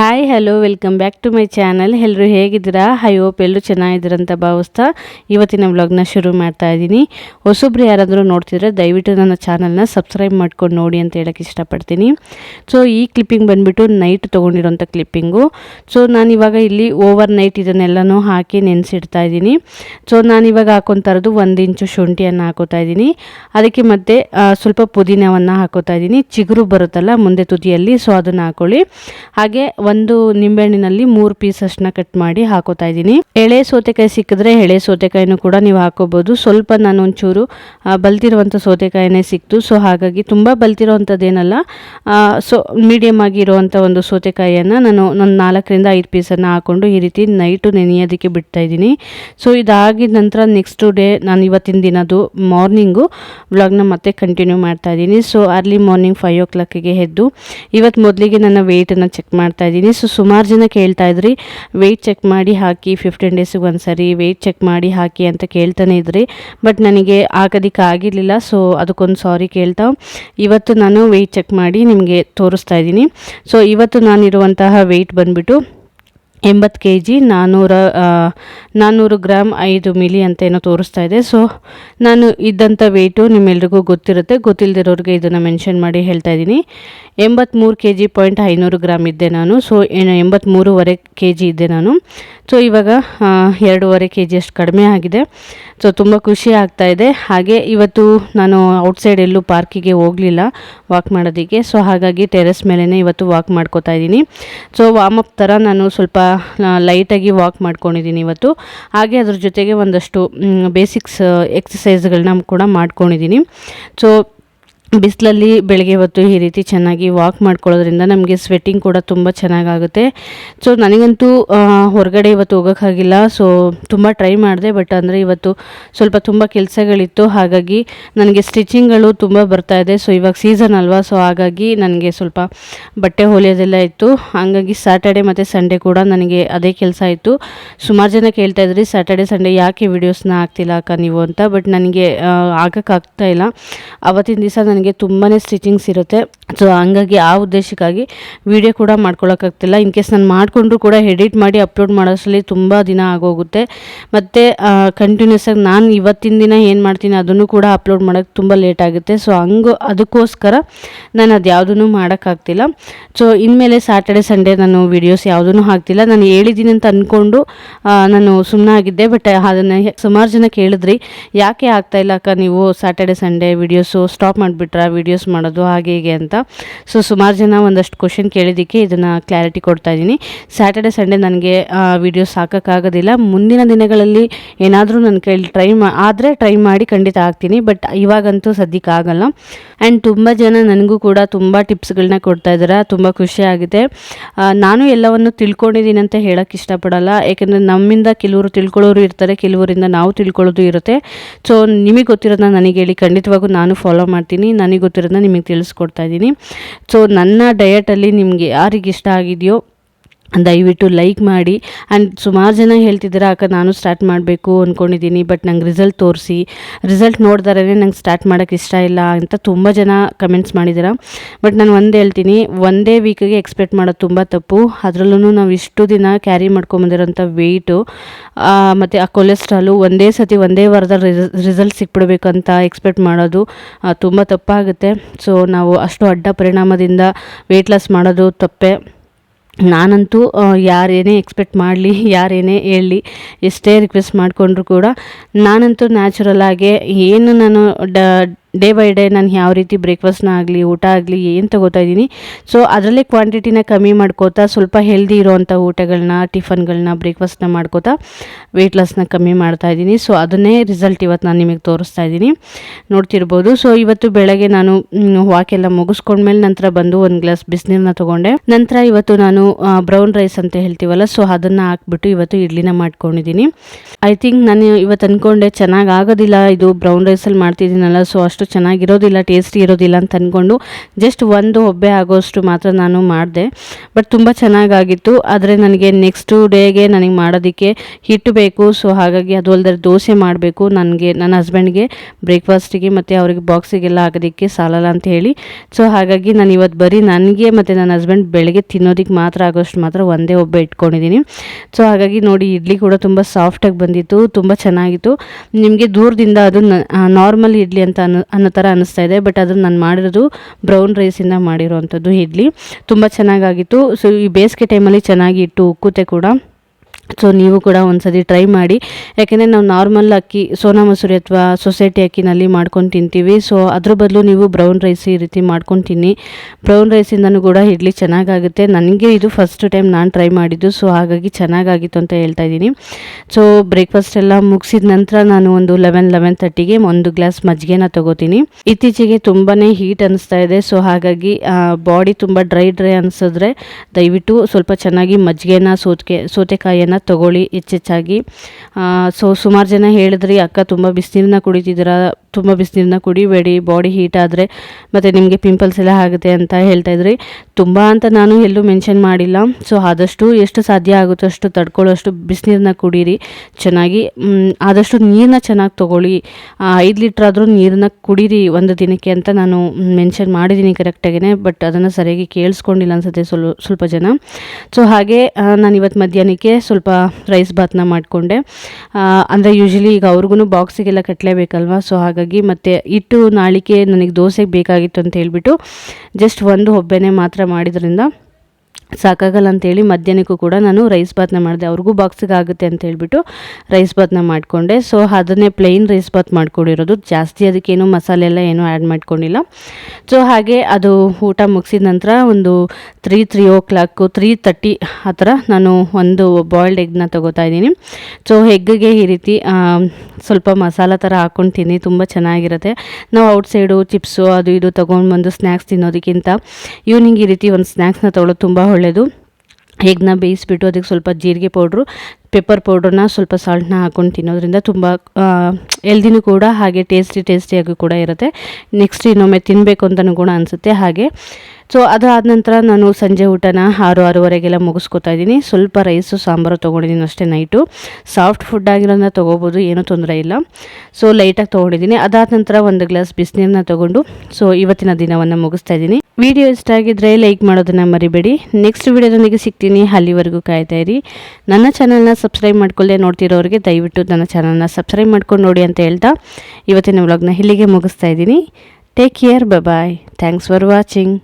Hi hello welcome back to my channel ಎಲ್ಲರೂ ಹೇಗಿದ್ದೀರಾ? High hope ಎಲ್ಲರೂ ಚೆನ್ನಾಗಿದ್ದೀರಂತ ಭಾವಿಸ್ತಾ ಇವತ್ತಿನ ವ್ಲಾಗ್ನ ಶುರು ಮಾಡ್ತಾ ಇದ್ದೀನಿ. ಹೊಸೊಬ್ರು ಯಾರಾದರೂ ನೋಡ್ತಿದ್ರೆ ದಯವಿಟ್ಟು ನನ್ನ ಚಾನಲ್ನ ಸಬ್ಸ್ಕ್ರೈಬ್ ಮಾಡ್ಕೊಂಡು ನೋಡಿ ಅಂತ ಹೇಳೋಕ್ಕೆ ಇಷ್ಟಪಡ್ತೀನಿ. ಸೊ ಈ ಕ್ಲಿಪ್ಪಿಂಗ್ ಬಂದುಬಿಟ್ಟು ನೈಟ್ ತೊಗೊಂಡಿರೋಂಥ ಕ್ಲಿಪ್ಪಿಂಗು ಸೊ ನಾನಿವಾಗ ಇಲ್ಲಿ ಓವರ್ ನೈಟ್ ಇದನ್ನೆಲ್ಲನೂ ಹಾಕಿ ನೆನೆಸಿಡ್ತಾ ಇದ್ದೀನಿ. ಸೊ ನಾನಿವಾಗ ಹಾಕೊತಾ ಇರೋದು ಒಂದು ಇಂಚು ಶುಂಠಿಯನ್ನು ಹಾಕೋತಾ ಇದ್ದೀನಿ. ಅದಕ್ಕೆ ಮತ್ತೆ ಸ್ವಲ್ಪ ಪುದೀನವನ್ನು ಹಾಕೋತಾ ಇದ್ದೀನಿ. ಚಿಗುರು ಬರುತ್ತಲ್ಲ, ಮುಂದೆ ತುದಿಯಲ್ಲಿ ಸೊ ಅದನ್ನು ಹಾಕೊಳ್ಳಿ. ಹಾಗೆ ಒಂದು ನಿಂಬೆಹಣ್ಣಿನಲ್ಲಿ ಮೂರು ಪೀಸ್ ಅಷ್ಟನ್ನ ಕಟ್ ಮಾಡಿ ಹಾಕೋತಾ ಇದ್ದೀನಿ. ಎಳೆ ಸೌತೆಕಾಯಿ ಸಿಕ್ಕಿದ್ರೆ ಎಳೆ ಸೌತೆಕಾಯಿನೂ ಕೂಡ ನೀವು ಹಾಕೋಬಹುದು ಸ್ವಲ್ಪ ನಾನು ಒಂಚೂರು ಬಲ್ತಿರುವಂಥ ಸೌತೆಕಾಯಿನೇ ಸಿಕ್ತು. ಸೊ ಹಾಗಾಗಿ ತುಂಬ ಬಲ್ತಿರೋವಂಥದ್ದೇನಲ್ಲ ಸೊ ಮೀಡಿಯಮ್ ಆಗಿ ಇರುವಂಥ ಒಂದು ಸೌತೆಕಾಯಿಯನ್ನು ನಾನು ನನ್ನ ನಾಲ್ಕರಿಂದ ಐದು ಪೀಸನ್ನು ಹಾಕೊಂಡು ಈ ರೀತಿ ನೈಟು ನೆನೆಯೋದಕ್ಕೆ ಬಿಡ್ತಾ ಇದ್ದೀನಿ. ಸೊ ಇದಾಗಿದ ನಂತರ ನೆಕ್ಸ್ಟ್ ಡೇ ನಾನು ಇವತ್ತಿನ ದಿನದು ಮಾರ್ನಿಂಗು ವ್ಲಾಗ್ನ ಮತ್ತೆ ಕಂಟಿನ್ಯೂ ಮಾಡ್ತಾ ಇದ್ದೀನಿ. ಸೊ ಅರ್ಲಿ ಮಾರ್ನಿಂಗ್ ಫೈವ್ ಓ ಕ್ಲಾಕಿಗೆ ಎದ್ದು, ಇವತ್ತು ಮೊದಲಿಗೆ ನನ್ನ ವೆಯ್ಟನ್ನು ಚೆಕ್ ಮಾಡ್ತಾ ಇದ್ದೀನಿ. ಸೊ ಸುಮಾರು ಜನ ಕೇಳ್ತಾ ಇದ್ರಿ. ವೆಯ್ಟ್ ಚೆಕ್ ಮಾಡಿ ಹಾಕಿ ಫಿಫ್ಟೀನ್ ಡೇಸಿಗೆ ಒಂದು ಸರಿ ವೆಯ್ಟ್ ಚೆಕ್ ಮಾಡಿ ಹಾಕಿ ಅಂತ ಕೇಳ್ತಾನೆ ಇದ್ರಿ. ಬಟ್ ನನಗೆ ಹಾಕೋದಕ್ಕೆ ಆಗಿರಲಿಲ್ಲ. ಸೊ ಅದಕ್ಕೊಂದು ಸಾರಿ ಕೇಳ್ತಾ. ಇವತ್ತು ನಾನು ವೆಯ್ಟ್ ಚೆಕ್ ಮಾಡಿ ನಿಮಗೆ ತೋರಿಸ್ತಾ ಇದ್ದೀನಿ. ಸೊ ಇವತ್ತು ನಾನಿರುವಂತಹ ವೆಯ್ಟ್ ಬಂದುಬಿಟ್ಟು ಎಂಬತ್ತು ಕೆ ಜಿ ನಾನ್ನೂರ ನಾನ್ನೂರು ಗ್ರಾಮ್ ಐದು ಮಿಲಿ ಅಂತ ಏನೋ ತೋರಿಸ್ತಾ ಇದೆ. ಸೊ ನಾನು ಇದ್ದಂಥ ವೆಯ್ಟು ನಿಮ್ಮೆಲ್ರಿಗೂ ಗೊತ್ತಿರುತ್ತೆ. ಗೊತ್ತಿಲ್ಲದಿರೋರಿಗೆ ಇದನ್ನು ಮೆನ್ಷನ್ ಮಾಡಿ ಹೇಳ್ತಾ ಇದ್ದೀನಿ. ಎಂಬತ್ತ್ಮೂರು ಕೆ ಜಿ ಪಾಯಿಂಟ್ ಐನೂರು ಗ್ರಾಮ್ ಇದ್ದೆ ನಾನು. ಸೊ ಏನು ಎಂಬತ್ತ್ಮೂರುವರೆ ಕೆ ಜಿ ಇದ್ದೆ ನಾನು. ಸೊ ಇವಾಗ ಎರಡೂವರೆ ಕೆ ಜಿ ಅಷ್ಟು ಕಡಿಮೆ ಆಗಿದೆ. ಸೊ ತುಂಬ ಖುಷಿ ಆಗ್ತಾ ಇದೆ. ಹಾಗೆ ಇವತ್ತು ನಾನು ಔಟ್ಸೈಡ್ ಎಲ್ಲೂ ಪಾರ್ಕಿಗೆ ಹೋಗಲಿಲ್ಲ ವಾಕ್ ಮಾಡೋದಕ್ಕೆ. ಸೊ ಹಾಗಾಗಿ ಟೆರೆಸ್ ಮೇಲೇ ಇವತ್ತು ವಾಕ್ ಮಾಡ್ಕೋತಾ ಇದ್ದೀನಿ. ಸೊ ವಾಮಪ್ ಥರ ನಾನು ಸ್ವಲ್ಪ ಲೈಟಾಗಿ ವಾಕ್ ಮಾಡ್ಕೊಂಡಿದ್ದೀನಿ ಇವತ್ತು. ಹಾಗೆ ಅದ್ರ ಜೊತೆಗೆ ಒಂದಷ್ಟು ಬೇಸಿಕ್ಸ್ ಎಕ್ಸಸೈಸ್ಗಳನ್ನ ಕೂಡ ಮಾಡ್ಕೊಂಡಿದ್ದೀನಿ. ಸೊ ಬಿಸಿಲಲ್ಲಿ ಬೆಳಗ್ಗೆ ಹೊತ್ತು ಈ ರೀತಿ ಚೆನ್ನಾಗಿ ವಾಕ್ ಮಾಡ್ಕೊಳ್ಳೋದ್ರಿಂದ ನಮಗೆ ಸ್ವೆಟ್ಟಿಂಗ್ ಕೂಡ ತುಂಬ ಚೆನ್ನಾಗಾಗುತ್ತೆ. ಸೊ ನನಗಂತೂ ಹೊರಗಡೆ ಇವತ್ತು ಹೋಗೋಕ್ಕಾಗಿಲ್ಲ. ಸೊ ತುಂಬ ಟ್ರೈ ಮಾಡಿದೆ ಬಟ್ ಅಂದರೆ ಇವತ್ತು ಸ್ವಲ್ಪ ತುಂಬ ಕೆಲಸಗಳಿತ್ತು. ಹಾಗಾಗಿ ನನಗೆ ಸ್ಟಿಚಿಂಗ್ಗಳು ತುಂಬ ಬರ್ತಾ ಇದೆ. ಸೊ ಇವಾಗ ಸೀಸನ್ ಅಲ್ವಾ? ಸೊ ಹಾಗಾಗಿ ನನಗೆ ಸ್ವಲ್ಪ ಬಟ್ಟೆ ಹೊಲಿಯೋದೆಲ್ಲ ಇತ್ತು. ಹಾಗಾಗಿ ಸ್ಯಾಟರ್ಡೆ ಮತ್ತು ಸಂಡೇ ಕೂಡ ನನಗೆ ಅದೇ ಕೆಲಸ ಇತ್ತು. ಸುಮಾರು ಜನ ಕೇಳ್ತಾ ಇದ್ರಿ ಸ್ಯಾಟರ್ಡೆ ಸಂಡೇ ಯಾಕೆ ವಿಡಿಯೋಸ್ನ ಹಾಕ್ತಿಲ್ಲ ಅಕ್ಕ ನೀವು ಅಂತ? ಬಟ್ ನನಗೆ ಆಗೋಕ್ಕಾಗ್ತಾ ಇಲ್ಲ. ಅವತ್ತಿನ ದಿವಸ ನನಗೆ ತುಂಬಾ ಸ್ಟಿಚಿಂಗ್ಸ್ ಇರುತ್ತೆ. ಸೊ ಹಂಗಾಗಿ ಆ ಉದ್ದೇಶಕ್ಕಾಗಿ ವಿಡಿಯೋ ಕೂಡ ಮಾಡ್ಕೊಳಕ್ಕಾಗ್ತಿಲ್ಲ. ಇನ್ ಕೇಸ್ ನಾನು ಮಾಡಿಕೊಂಡ್ರು ಕೂಡ ಎಡಿಟ್ ಮಾಡಿ ಅಪ್ಲೋಡ್ ಮಾಡೋಷ್ಟರಲ್ಲಿ ತುಂಬ ದಿನ ಆಗೋಗುತ್ತೆ. ಮತ್ತು ಕಂಟಿನ್ಯೂಸ್ ಆಗಿ ನಾನು ಇವತ್ತಿನ ದಿನ ಏನು ಮಾಡ್ತೀನಿ ಅದನ್ನು ಕೂಡ ಅಪ್ಲೋಡ್ ಮಾಡೋಕ್ಕೆ ತುಂಬ ಲೇಟ್ ಆಗುತ್ತೆ. ಸೊ ಹಂಗೆ, ಅದಕ್ಕೋಸ್ಕರ ನಾನು ಅದು ಯಾವುದೂ ಮಾಡೋಕ್ಕಾಗ್ತಿಲ್ಲ. ಸೊ ಇನ್ಮೇಲೆ ಸ್ಯಾಟರ್ಡೆ ಸಂಡೇ ನಾನು ವೀಡಿಯೋಸ್ ಯಾವುದೂ ಹಾಕ್ತಿಲ್ಲ. ನಾನು ಹೇಳಿದ್ದೀನಿ ಅಂತ ಅಂದ್ಕೊಂಡು ನಾನು ಸುಮ್ಮನೆ ಆಗಿದ್ದೆ. ಬಟ್ ಅದನ್ನು ಸುಮಾರು ಜನ ಕೇಳಿದ್ರಿ. ಯಾಕೆ ಆಗ್ತಾಯಿಲ್ಲ ಅಕ್ಕ ನೀವು ಸ್ಯಾಟರ್ಡೆ ಸಂಡೇ ವೀಡಿಯೋಸು ಸ್ಟಾಪ್ ಮಾಡಿಬಿಟ್ರಾ? ವೀಡಿಯೋಸ್ ಮಾಡೋದು ಹಾಗೆ ಹೀಗೆ ಅಂತ. ಸೊ ಸುಮಾರು ಜನ ಒಂದಷ್ಟು ಕ್ವಶನ್ ಕೇಳಿದ್ದಕ್ಕೆ ಇದನ್ನು ಕ್ಲಾರಿಟಿ ಕೊಡ್ತಾ ಇದ್ದೀನಿ. ಸ್ಯಾಟರ್ಡೆ ಸಂಡೇ ನನಗೆ ವೀಡಿಯೋಸ್ ಹಾಕೋಕ್ಕಾಗೋದಿಲ್ಲ ಮುಂದಿನ ದಿನಗಳಲ್ಲಿ ಏನಾದರೂ ನನ್ನ ಕೈಲಿ ಟ್ರೈ ಮಾ, ಆದರೆ ಟ್ರೈ ಮಾಡಿ ಖಂಡಿತ ಹಾಕ್ತೀನಿ. ಬಟ್ ಇವಾಗಂತೂ ಸದ್ಯಕ್ಕೆ ಆಗಲ್ಲ. ಆ್ಯಂಡ್ ತುಂಬ ಜನ ನನಗೂ ಕೂಡ ತುಂಬ ಟಿಪ್ಸ್ಗಳನ್ನ ಕೊಡ್ತಾ ಇದ್ದಾರೆ ತುಂಬ ಖುಷಿಯಾಗಿದೆ ನಾನು ಎಲ್ಲವನ್ನು ತಿಳ್ಕೊಂಡಿದ್ದೀನಿ ಅಂತ ಹೇಳೋಕ್ಕೆ ಇಷ್ಟಪಡಲ್ಲ. ಏಕೆಂದರೆ ನಮ್ಮಿಂದ ಕೆಲವರು ತಿಳ್ಕೊಳ್ಳೋರು ಇರ್ತಾರೆ. ಕೆಲವರಿಂದ ನಾವು ತಿಳ್ಕೊಳ್ಳೋದು ಇರುತ್ತೆ. ಸೊ ನಿಮಗೆ ಗೊತ್ತಿರೋದನ್ನ ನನಗೆ ಹೇಳಿ. ಖಂಡಿತವಾಗೂ ನಾನು ಫಾಲೋ ಮಾಡ್ತೀನಿ. ನನಗೆ ಗೊತ್ತಿರೋದನ್ನ ನಿಮಗೆ ತಿಳಿಸ್ಕೊಡ್ತಾ ಇದ್ದೀನಿ. ಸೊ ನನ್ನ ಡಯಟಲ್ಲಿ ನಿಮಗೆ ಯಾರಿಗೆ ಇಷ್ಟ ಆಗಿದೆಯೋ ದಯವಿಟ್ಟು ಲೈಕ್ ಮಾಡಿ. ಆ್ಯಂಡ್ ಸುಮಾರು ಜನ ಹೇಳ್ತಿದ್ದೀರಾ, ಅಕ್ಕ, ನಾನು ಸ್ಟಾರ್ಟ್ ಮಾಡಬೇಕು ಅಂದ್ಕೊಂಡಿದ್ದೀನಿ ಬಟ್ ನಂಗೆ ರಿಸಲ್ಟ್ ತೋರಿಸಿ. ರಿಸಲ್ಟ್ ನೋಡ್ದಾರೇ ನಂಗೆ ಸ್ಟಾರ್ಟ್ ಮಾಡೋಕ್ಕೆ ಇಷ್ಟ ಇಲ್ಲ ಅಂತ ತುಂಬ ಜನ ಕಮೆಂಟ್ಸ್ ಮಾಡಿದ್ದೀರಾ. ಬಟ್ ನಾನು ಒಂದು ಹೇಳ್ತೀನಿ, ಒಂದೇ ವೀಕಿಗೆ ಎಕ್ಸ್ಪೆಕ್ಟ್ ಮಾಡೋದು ತುಂಬ ತಪ್ಪು. ಅದರಲ್ಲೂ ನಾವು ಇಷ್ಟು ದಿನ ಕ್ಯಾರಿ ಮಾಡ್ಕೊಂಬಂದಿರೋಂಥ ವೆಯ್ಟು ಮತ್ತು ಆ ಕೊಲೆಸ್ಟ್ರಾಲು ಒಂದೇ ಸತಿ ಒಂದೇ ವಾರದಲ್ಲಿ ರಿಸಲ್ಟ್ ಸಿಕ್ಬಿಡ್ಬೇಕಂತ ಎಕ್ಸ್ಪೆಕ್ಟ್ ಮಾಡೋದು ತುಂಬ ತಪ್ಪಾಗುತ್ತೆ. ಸೊ ನಾವು ಅಷ್ಟು ಅಡ್ಡ ಪರಿಣಾಮದಿಂದ ವೆಯ್ಟ್ ಲಾಸ್ ಮಾಡೋದು ತಪ್ಪೇ. ನಾನಂತೂ ಯಾರೇನೇ ಎಕ್ಸ್ಪೆಕ್ಟ್ ಮಾಡಲಿ, ಯಾರೇನೇ ಹೇಳಲಿ, ಎಷ್ಟೇ ರಿಕ್ವೆಸ್ಟ್ ಮಾಡಿಕೊಂಡ್ರು ಕೂಡ ನಾನಂತೂ ನ್ಯಾಚುರಲ್ ಆಗಿ, ಏನು ನಾನು ಡ ಡೇ ಬೈ ಡೇ ನಾನು ಯಾವ ರೀತಿ ಬ್ರೇಕ್ಫಾಸ್ಟ್ನ ಆಗಲಿ, ಊಟ ಆಗಲಿ ಏನು ತಗೋತಾ ಇದ್ದೀನಿ. ಸೊ ಅದರಲ್ಲೇ ಕ್ವಾಂಟಿಟಿನ ಕಮ್ಮಿ ಮಾಡ್ಕೋತಾ, ಸ್ವಲ್ಪ ಹೆಲ್ದಿ ಇರೋವಂಥ ಊಟಗಳನ್ನ ಟಿಫನ್ಗಳನ್ನ ಬ್ರೇಕ್ಫಾಸ್ಟ್ನ ಮಾಡ್ಕೋತಾ ವೆಯ್ಟ್ ಲಾಸ್ನ ಕಮ್ಮಿ ಮಾಡ್ತಾ ಇದ್ದೀನಿ. ಸೊ ಅದನ್ನೇ ರಿಸಲ್ಟ್ ಇವತ್ತು ನಾನು ನಿಮಗೆ ತೋರಿಸ್ತಾ ಇದ್ದೀನಿ. ನೋಡ್ತಿರ್ಬೋದು. ಸೊ ಇವತ್ತು ಬೆಳಗ್ಗೆ ನಾನು ವಾಕ್ ಎಲ್ಲ ಮುಗಿಸ್ಕೊಂಡ್ಮೇಲೆ ನಂತರ ಬಂದು ಒಂದು ಗ್ಲಾಸ್ ಬಿಸಿನೀರನ್ನ ತೊಗೊಂಡೆ. ನಂತರ ಇವತ್ತು ನಾನು ಬ್ರೌನ್ ರೈಸ್ ಅಂತ ಹೇಳ್ತೀವಲ್ಲ ಸೊ ಅದನ್ನು ಹಾಕ್ಬಿಟ್ಟು ಇವತ್ತು ಇಡ್ಲಿನ ಮಾಡ್ಕೊಂಡಿದ್ದೀನಿ. ಐ ಥಿಂಕ್ ನಾನು ಇವತ್ತು ಅಂದ್ಕೊಂಡೆ ಚೆನ್ನಾಗಿ ಆಗೋದಿಲ್ಲ. ಇದು ಬ್ರೌನ್ ರೈಸಲ್ಲಿ ಮಾಡ್ತಿದ್ದೀನಲ್ಲ ಸೊ ಅಷ್ಟು ಅಷ್ಟು ಚೆನ್ನಾಗಿರೋದಿಲ್ಲ ಟೇಸ್ಟಿ ಇರೋದಿಲ್ಲ ಅಂತ ಅಂದ್ಕೊಂಡು ಜಸ್ಟ್ ಒಂದು ಒಬ್ಬೆ ಆಗೋಷ್ಟು ಮಾತ್ರ ನಾನು ಮಾಡಿದೆ. ಬಟ್ ತುಂಬ ಚೆನ್ನಾಗಾಗಿತ್ತು. ಆದರೆ ನನಗೆ ನೆಕ್ಸ್ಟು ಡೇಗೆ ನನಗೆ ಮಾಡೋದಕ್ಕೆ ಹಿಟ್ಟು ಬೇಕು. ಸೊ ಹಾಗಾಗಿ ಅದು ಅಲ್ಲದೆ ದೋಸೆ ಮಾಡಬೇಕು. ನನಗೆ, ನನ್ನ ಹಸ್ಬೆಂಡ್ಗೆ ಬ್ರೇಕ್ಫಾಸ್ಟಿಗೆ ಮತ್ತು ಅವ್ರಿಗೆ ಬಾಕ್ಸಿಗೆಲ್ಲ ಆಗೋದಕ್ಕೆ ಸಾಲಲ್ಲ ಅಂತ ಹೇಳಿ. ಸೊ ಹಾಗಾಗಿ ನಾನು ಇವತ್ತು ಬರೀ ನನಗೆ ಮತ್ತು ನನ್ನ ಹಸ್ಬೆಂಡ್ ಬೆಳಗ್ಗೆ ತಿನ್ನೋದಕ್ಕೆ ಮಾತ್ರ ಆಗೋಷ್ಟು ಮಾತ್ರ ಒಂದೇ ಒಬ್ಬೆ ಇಟ್ಕೊಂಡಿದ್ದೀನಿ ಸೊ ಹಾಗಾಗಿ ನೋಡಿ, ಇಡ್ಲಿ ಕೂಡ ತುಂಬ ಸಾಫ್ಟಾಗಿ ಬಂದಿತ್ತು. ತುಂಬ ಚೆನ್ನಾಗಿತ್ತು. ನಿಮಗೆ ದೂರದಿಂದ ಅದು ನಾರ್ಮಲ್ ಇಡ್ಲಿ ಅಂತ ಅನ್ನೋ ಅನ್ನೋ ಥರ ಅನ್ನಿಸ್ತಾ ಇದೆ. ಬಟ್ ಅದು ನಾನು ಮಾಡಿರೋದು ಬ್ರೌನ್ ರೈಸಿಂದ ಮಾಡಿರೋವಂಥದ್ದು ಇಡ್ಲಿ. ತುಂಬ ಚೆನ್ನಾಗಾಗಿತ್ತು. ಸೊ ಈ ಬೇಸಿಗೆ ಟೈಮಲ್ಲಿ ಚೆನ್ನಾಗಿ ಇಟ್ಟು ಉಕ್ಕುತ್ತೆ ಕೂಡ. ಸೊ ನೀವು ಕೂಡ ಒಂದ್ಸತಿ ಟ್ರೈ ಮಾಡಿ. ಯಾಕೆಂದರೆ ನಾವು ನಾರ್ಮಲ್ ಅಕ್ಕಿ, ಸೋನಾ ಮಸೂರಿ ಅಥವಾ ಸೊಸೈಟಿ ಅಕ್ಕಿನಲ್ಲಿ ಮಾಡ್ಕೊಂಡು ತಿಂತೀವಿ. ಸೊ ಅದ್ರ ಬದಲು ನೀವು ಬ್ರೌನ್ ರೈಸ್ ಈ ರೀತಿ ಮಾಡ್ಕೊಂಡು ತಿನ್ನಿ. ಬ್ರೌನ್ ರೈಸಿಂದನೂ ಕೂಡ ಇಡ್ಲಿ ಚೆನ್ನಾಗಾಗುತ್ತೆ. ನನಗೆ ಇದು ಫಸ್ಟ್ ಟೈಮ್ ನಾನು ಟ್ರೈ ಮಾಡಿದ್ದು. ಸೊ ಹಾಗಾಗಿ ಚೆನ್ನಾಗಾಗಿತ್ತು ಅಂತ ಹೇಳ್ತಾ ಇದ್ದೀನಿ. ಸೊ ಬ್ರೇಕ್ಫಾಸ್ಟ್ ಎಲ್ಲ ಮುಗಿಸಿದ ನಂತರ ನಾನು ಒಂದು ಲೆವೆನ್ ಲೆವೆನ್ ತರ್ಟಿಗೆ ಒಂದು ಗ್ಲಾಸ್ ಮಜ್ಜಿಗೆನ ತಗೋತೀನಿ. ಇತ್ತೀಚೆಗೆ ತುಂಬಾ ಹೀಟ್ ಅನಿಸ್ತಾ ಇದೆ. ಸೊ ಹಾಗಾಗಿ ಬಾಡಿ ತುಂಬ ಡ್ರೈ ಡ್ರೈ ಅನಿಸಿದ್ರೆ ದಯವಿಟ್ಟು ಸ್ವಲ್ಪ ಚೆನ್ನಾಗಿ ಮಜ್ಜಿಗೆನ, ಸೋತ್ಕೆ ಸೌತೆಕಾಯಿಯನ್ನು ತಗೊಳ್ಳಿ ಹೆಚ್ಚೆಚ್ಚಾಗಿ ಸೊ ಸುಮಾರು ಜನ ಹೇಳಿದ್ರಿ ಅಕ್ಕ ತುಂಬ ಬಿಸಿನೀರನ್ನ ಕುಡಿತಿದ್ದೀರಾ ತುಂಬ ಬಿಸಿನೀರನ್ನ ಕುಡಿಬೇಡಿ ಬಾಡಿ ಹೀಟ್ ಆದರೆ ಮತ್ತು ನಿಮಗೆ ಪಿಂಪಲ್ಸ್ ಎಲ್ಲ ಆಗುತ್ತೆ ಅಂತ ಹೇಳ್ತಾ ಇದ್ರಿ. ತುಂಬ ಅಂತ ನಾನು ಎಲ್ಲೂ ಮೆನ್ಷನ್ ಮಾಡಿಲ್ಲ. ಸೊ ಆದಷ್ಟು ಎಷ್ಟು ಸಾಧ್ಯ ಆಗುತ್ತೋ ಅಷ್ಟು ತಡ್ಕೊಳ್ಳೋಷ್ಟು ಬಿಸಿನೀರನ್ನ ಕುಡೀರಿ. ಚೆನ್ನಾಗಿ ಆದಷ್ಟು ನೀರನ್ನ ಚೆನ್ನಾಗಿ ತೊಗೊಳ್ಳಿ. ಐದು ಲೀಟ್ರ್ ಆದರೂ ನೀರನ್ನ ಕುಡೀರಿ ಒಂದು ದಿನಕ್ಕೆ ಅಂತ ನಾನು ಮೆನ್ಷನ್ ಮಾಡಿದ್ದೀನಿ ಕರೆಕ್ಟಾಗೇ ಬಟ್ ಅದನ್ನು ಸರಿಯಾಗಿ ಕೇಳಿಸ್ಕೊಂಡಿಲ್ಲ ಅನ್ಸುತ್ತೆ ಸ್ವಲ್ಪ ಸ್ವಲ್ಪ ಜನ. ಸೊ ಹಾಗೆ ನಾನು ಇವತ್ತು ಮಧ್ಯಾಹ್ನಕ್ಕೆ ಸ್ವಲ್ಪ ರೈಸ್ ಬಾತ್ನ ಮಾಡಿಕೊಂಡೆ. ಅಂದರೆ ಯೂಶ್ವಲಿ ಈಗ ಅವ್ರಿಗೂ ಬಾಕ್ಸಿಗೆಲ್ಲ ಕಟ್ಟಲೇಬೇಕಲ್ವ ಸೊ ಹಾಗಾಗಿ ಮತ್ತು ಇಟ್ಟು ನಾಳಿಕೆ ನನಗೆ ದೋಸೆಗೆ ಬೇಕಾಗಿತ್ತು ಅಂತ ಹೇಳಿಬಿಟ್ಟು ಜಸ್ಟ್ ಒಂದು ಒಬ್ಬೆನೆ ಮಾತ್ರ ಮಾಡಿದ್ರಿಂದ ಸಾಕಾಗಲ್ಲ ಅಂತೇಳಿ ಮಧ್ಯಾಹ್ನಕ್ಕೂ ಕೂಡ ನಾನು ರೈಸ್ ಬಾತ್ನ ಮಾಡಿದೆ. ಅವ್ರಿಗೂ ಬಾಕ್ಸಿಗೆ ಆಗುತ್ತೆ ಅಂತ ಹೇಳ್ಬಿಟ್ಟು ರೈಸ್ ಬಾತ್ನ ಮಾಡಿಕೊಂಡೆ. ಸೊ ಅದನ್ನೇ ಪ್ಲೈನ್ ರೈಸ್ ಬಾತ್ ಮಾಡ್ಕೊಂಡಿರೋದು. ಜಾಸ್ತಿ ಅದಕ್ಕೇನು ಮಸಾಲೆ ಎಲ್ಲ ಏನೂ ಆ್ಯಡ್ ಮಾಡ್ಕೊಂಡಿಲ್ಲ. ಸೊ ಹಾಗೆ ಅದು ಊಟ ಮುಗಿಸಿದ ನಂತರ ಒಂದು three three o'clock three thirty ಆ ಥರ ನಾನು ಒಂದು ಬಾಯ್ಲ್ಡ್ ಎಗ್ನ ತೊಗೋತಾ ಇದ್ದೀನಿ. ಸೊ ಎಗ್ಗಿಗೆ ಈ ರೀತಿ ಸ್ವಲ್ಪ ಮಸಾಲ ಥರ ಹಾಕ್ಕೊಂಡು ತಿನ್ನಿ. ತುಂಬ ಚೆನ್ನಾಗಿರುತ್ತೆ. ನಾವು ಔಟ್ಸೈಡು ಚಿಪ್ಸು ಅದು ಇದು ತೊಗೊಂಡು ಬಂದು ಸ್ನ್ಯಾಕ್ಸ್ ತಿನ್ನೋದಕ್ಕಿಂತ ಈವ್ನಿಂಗ್ ಈ ರೀತಿ ಒಂದು ಸ್ನ್ಯಾಕ್ಸ್ನ ತೊಗೊಳ್ಳೋದು ತುಂಬ ಒಳ್ಳೆಯದು ಎಗ್ನ ಬೇಯಿಸ್ಬಿಟ್ಟು ಅದಕ್ಕೆ ಸ್ವಲ್ಪ ಜೀರಿಗೆ ಪೌಡ್ರು, ಪೆಪ್ಪರ್ ಪೌಡ್ರನ್ನ ಸ್ವಲ್ಪ ಸಾಲ್ಟ್ನ ಹಾಕ್ಕೊಂಡು ತಿನ್ನೋದ್ರಿಂದ ತುಂಬ ಎಲ್ದಿನೂ ಕೂಡ ಹಾಗೆ ಟೇಸ್ಟಿ ಟೇಸ್ಟಿಯಾಗೂ ಕೂಡ ಇರುತ್ತೆ. ನೆಕ್ಸ್ಟ್ ಇನ್ನೊಮ್ಮೆ ತಿನ್ನಬೇಕು ಅಂತಲೂ ಕೂಡ ಅನಿಸುತ್ತೆ. ಹಾಗೆ ಸೊ ಅದಾದ ನಂತರ ನಾನು ಸಂಜೆ ಊಟನ ಆರು ಆರೂವರೆಗೆಲ್ಲ ಮುಗಿಸ್ಕೊತಾ ಇದ್ದೀನಿ. ಸ್ವಲ್ಪ ರೈಸು, ಸಾಂಬಾರು ತೊಗೊಂಡಿದ್ದೀನಿ ಅಷ್ಟೇ ನೈಟು. ಸಾಫ್ಟ್ ಫುಡ್ ಆಗಿರೋದನ್ನ ತೊಗೋಬೋದು, ಏನೂ ತೊಂದರೆ ಇಲ್ಲ. ಸೊ ಲೈಟಾಗಿ ತೊಗೊಂಡಿದ್ದೀನಿ. ಅದಾದ ನಂತರ ಒಂದು ಗ್ಲಾಸ್ ಬಿಸಿನೀರನ್ನ ತೊಗೊಂಡು, ಸೊ ಇವತ್ತಿನ ದಿನವನ್ನು ಮುಗಿಸ್ತಾ ಇದ್ದೀನಿ. ವಿಡಿಯೋ ಇಷ್ಟ ಆಗಿದ್ದರೆ ಲೈಕ್ ಮಾಡೋದನ್ನು ಮರಿಬೇಡಿ. ನೆಕ್ಸ್ಟ್ ವಿಡಿಯೋದೊಂದಿಗೆ ಸಿಗ್ತೀನಿ. ಅಲ್ಲಿವರೆಗೂ ಕಾಯ್ತಾ ಇರಿ. ನನ್ನ ಚಾನಲ್ನ ಸಬ್ಸ್ಕ್ರೈಬ್ ಮಾಡ್ಕೊಳ್ಳೆ ನೋಡ್ತಿರೋರಿಗೆ ದಯವಿಟ್ಟು ನನ್ನ ಚಾನಲ್ನ ಸಬ್ಸ್ಕ್ರೈಬ್ ಮಾಡ್ಕೊಂಡು ನೋಡಿ ಅಂತ ಹೇಳ್ತಾ ಇವತ್ತಿನ ವ್ಲಾಗ್ನ ಇಲ್ಲಿಗೆ ಮುಗಿಸ್ತಾ ಇದ್ದೀನಿ. Take care bye thanks for watching